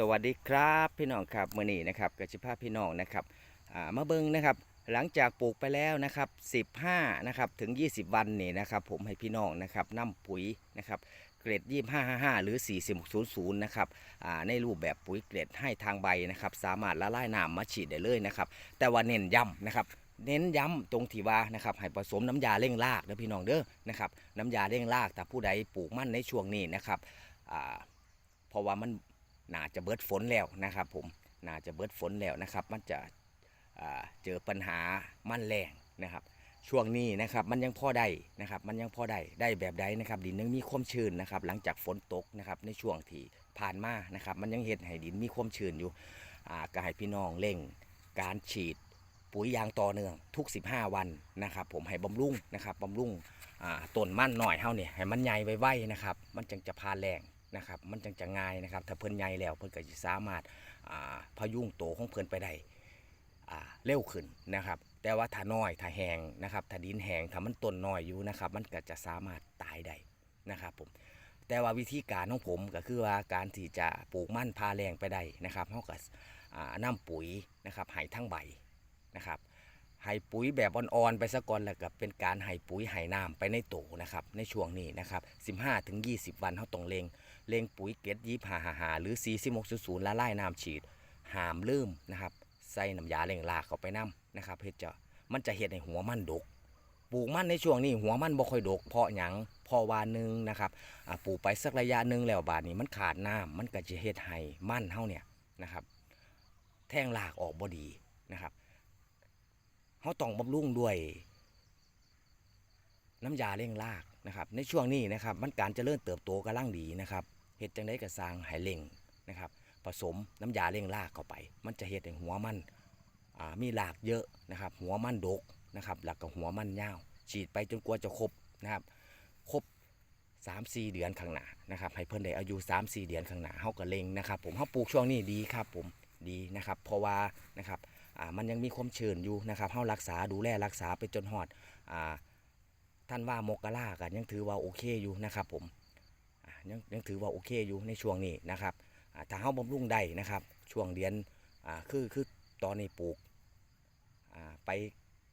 สวัสดีครับพี่น้องครับมื่อนี้นะครับกสิภาพพี่น้องนะครับมาเบิ้งนะครับ หลังจากปลูกไปแล้วนะครับ 15นะครับถึง 20 วันนี่นะครับ ผมให้พี่น้องนะครับนำปุ๋ยนะครับเกรด 2555 หรือ 4000 นะครับในรูปแบบปุ๋ยเกรดให้ทางใบนะครับ สามารถละลายน้ำมาฉีดได้เลยนะครับ แต่ว่าเน้นย้ำนะครับเน้นย้ำตรงที่ว่านะครับให้ผสมน้ำยาเร่งรากเด้อพี่น้องเด้อนะครับน้ำยาเร่งรากแต่ผู้ใดปลูกมั่นในช่วงนี้นะครับเพราะว่ามัน น่าจะเบิดฝนแล้วนะครับ ผมน่าจะเบิดฝนแล้วนะครับ มันจะเจอปัญหามันแรงนะครับ ช่วงนี้นะครับมันยังพอได้นะครับ มันยังพอได้ได้แบบใดนะครับ ดินยังมีความชื้นนะครับ หลังจากฝนตกนะครับในช่วงที่ผ่านมานะครับ มันยังเห็นให้ดินมีความชื้นอยู่อ่าก็ให้พี่น้องเร่งการฉีดปุ๋ยยางต่อเนื่องทุก 15 วันนะครับ ผมให้บำรุงนะครับบำรุงต้นมั่นหน่อยเท่านี่ให้มันใหญ่ไวๆนะครับ มันจึงจะพาแรง นะครับมันจังจะง่ายนะครับถ้าเพิ่นใหญ่แล้วเพิ่นก็จะสามารถอ่าพยุงโตของเพิ่นไปได้เร็วขึ้นนะครับ แต่ว่าถ้าน้อยถ้าแห้งนะครับถ้าดินแห้งถ้ามันต้นน้อยอยู่นะครับมันก็จะสามารถตายได้นะครับผมแต่ว่าวิธีการของผมก็คือว่าการที่จะปลูกมันพาแรงไปได้นะครับเฮาก็อ่าปุ๋ยนะครับให้ทั้งใบนะครับให้ปุ๋ยแบบอ่อนๆไปซะก่อนแล้วก็เป็นการให้ปุ๋ยให้น้ำไปในโตนะครับในช่วงนี้นะครับ 15-20 วันเฮาต้องเล็ง เลงปุ๋ยเกล็ดยีบหาหาหาหรือซีซิมกศูนย์ละลายน้ำฉีด หามลืมนะครับ ใส่น้ำยาเล่งรากเข้าไปน้ำนะครับเฮ็ดจะมันจะเฮ็ดให้หัวมันดก ปลูกมันในช่วงนี้หัวมันบ่ค่อยดก เพราะหยังพราะว่าหนึ่งนะครับปลูกไปสักระยะหนึ่งแล้วบาดนี้มันขาดน้ำมันก็จะเฮ็ดให้มันเฮาเนี่ยนะครับ แท่งรากออกบ่ดีนะครับเฮาต้องบำรุงด้วยน้ำยาเร่งรากนะครับ ในช่วงนี้นะครับ มันการเจริญเติบโตกำลังดีนะครับ เห็ดจังได้กระสางไหเร่งนะครับผสมน้ำยาเร่งรากเข้าไป มันจะเห็ดให้หัวมันมีรากเยอะนะครับ หัวมันดกนะครับแล้วก็หัวมันยาว ฉีดไปจนกว่าจะครบนะครับครบ3-4 เดือนข้างหน้านะครับให้เพิ่นได้อายุ 3-4 เดือนข้างหน้าเฮาก็เล็งนะครับผมเฮาปลูกช่วงนี้ดีครับผมดีนะครับ เพราะว่านะครับมันยังมีความชื้นอยู่นะครับเฮารักษาดูแลรักษาไปจนฮอดอท่านว่ามกรากันยังถือว่าโอเคอยู่นะครับผม ยังยังถือว่าโอเคอยู่ในช่วงนี้นะครับถ้าเฮาบำรุงได้นะครับ ช่วงเดือนอ่าคือคือตอนนี้ปลูกอ่าไป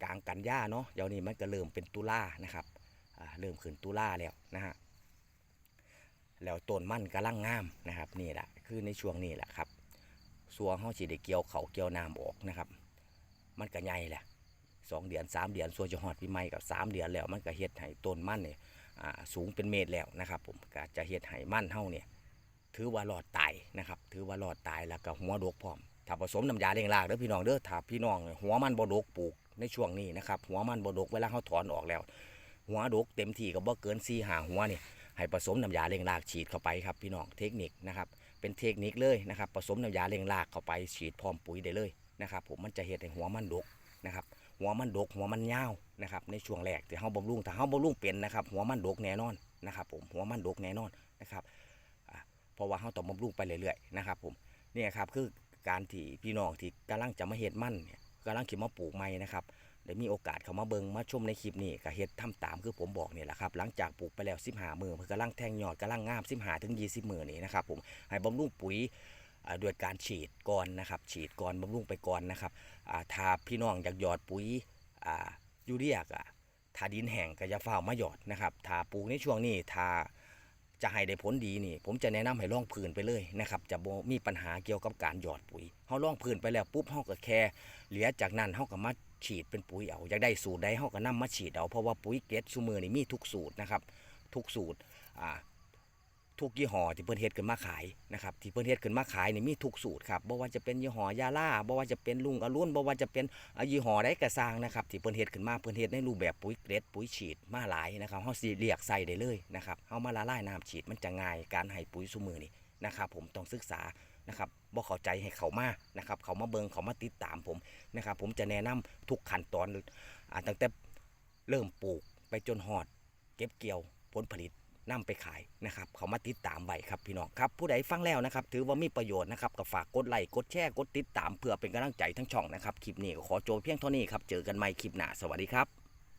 กลางกันยาเนาะเดี๋ยวนี้มันก็เริ่มเป็นตุลานะครับอ่าเริ่มขึ้นตุลาแล้วนะฮะแล้วต้นมันกำลังงามนะครับนี่แหละคือในช่วงนี้แหละครับสัวเฮาสิได้เกี่ยวเขาเกี่ยวน้ำออกนะครับ มันก็ใหญ่แหละสองเดือนสามเดือนส่วนจะหอดปีใหม่กับสามเดือนแล้วมันก็เฮ็ดให้ต้นมันเนี่ย สูงเป็นเมตรแล้วนะครับผมก็จะเฮ็ดให้มันเฮาเนี่ยถือว่ารอดตายนะครับถือว่ารอดตายแล้วก็หัวดกพร้อมถ้าผสมน้ำยาเลี้ยงรากเด้อพี่น้องเด้อถ้าพี่น้องหัวมันบ่ดกปลูกในช่วงนี้นะครับหัวมันบ่ดกเวลาเขาถอนออกแล้ว หัวดกเต็มที่ก็บ่เกิน4ีหาหัวเนี่ยให้ผสมน้ำยาเลี้ยงรากฉีดเข้าไปครับพี่น้องเทคนิคนะครับเป็นเทคนิคเลยนะครับผสมน้ำยาเลี้ยงรากเข้าไปฉีดพร้อมปุ๋ยได้เลยนะครับผมมันจะเฮ็ดให้หัวมันดกนะครับ หัวมันดกหัวมันยาวนะครับในช่วงแรกที่เฮาบำรุงถ้าเฮาบำรุงเป็นนะครับหัวมันดกแน่นอนนะครับผมหัวมันดกแน่นอนนะครับอ่าเพราะว่าเฮาต้องบำรุงไปเรื่อยๆนะครับผมเนี่ยครับคือการที่พี่น้องที่กำลังจะมาเฮ็ดมันเนี่ยกำลังคิดมาปลูกใหม่นะครับได้มีโอกาสเข้ามาเบิงมาชมในคลิปนี้ก็เฮ็ดทำตามคือผมบอกนี่แหละครับหลังจากปลูกไปแล้ว15มื้อมันกำลังแทงยอดกำลังงาม15ถึง20มือนี่นะครับผมให้บำรุงปุ๋ย ด้วยการฉีดก่อนนะครับ ฉีดก่อนบำรุงไปก่อนนะครับาถ้าพี่น้องอยากหยอดปุ๋ยยูเรียกอะถ้าดินแห้งก็จะฝ้ามาหยอดนะครับถ้าปลูกในช่วงนี้ถ้าจะให้ได้ผลดีนี่ ผมจะแนะนำให้ล่องพื้นไปเลยนะครับ จะบมีปัญหาเกี่ยวกับการหยอดปุ๋ยเฮาล่องพื้นไปแล้วปุ๊บเฮาก็แค่เหลือจากนั้นเฮาก็มาฉีดเป็นปุ๋ยเอาอยากได้สูตรใดเฮาก็นำมาฉีดเอาเพราะว่าปุ๋ยเกล็ดชูมือนี่มีทุกสูตรนะครับ ทุกสูตรอ่า ทุกยี่ห้อที่เพิ่นเฮ็ดขึ้นมาขายนะครับที่เพิ่นเฮ็ดขึ้นมาขายนี่มีทุกสูตรครับบ่ว่าจะเป็นยี่ห้อยาล่าบ่ว่าจะเป็นลุงอรุณบ่ว่าจะเป็นยี่ห้อใดก็สร้างนะครับที่เพิ่นเฮ็ดขึ้นมาเพิ่นเฮ็ดในรูปแบบปุ๋ยเกล็ดปุ๋ยฉีดมาหลายนะครับเฮาสิเรียกใส่ได้เลยนะครับเฮามาละลายน้ำฉีดมันจะง่ายการให้ปุ๋ยซุมือนี่นะครับผมต้องศึกษานะครับบ่เข้าใจให้เขามานะครับเขามาเบิงเขามาติดตามผมนะครับผมจะแนะนำทุกขั้นตอนอ่าตั้งแต่เริ่มปลูกไปจนฮอด เก็บเกี่ยวผลผลิต นำไปขายนะครับเขามาติดตามไว้ครับพี่น้องครับผู้ใดฟังแล้วนะครับถือว่ามีประโยชน์นะครับก็ฝากกดไลค์กดแชร์กดติดตามเพื่อเป็นกำลังใจทั้งช่องนะครับคลิปนี้ก็ขอโจบเพียงเท่านี้ครับเจอกันใหม่คลิปหน้าสวัสดีครับ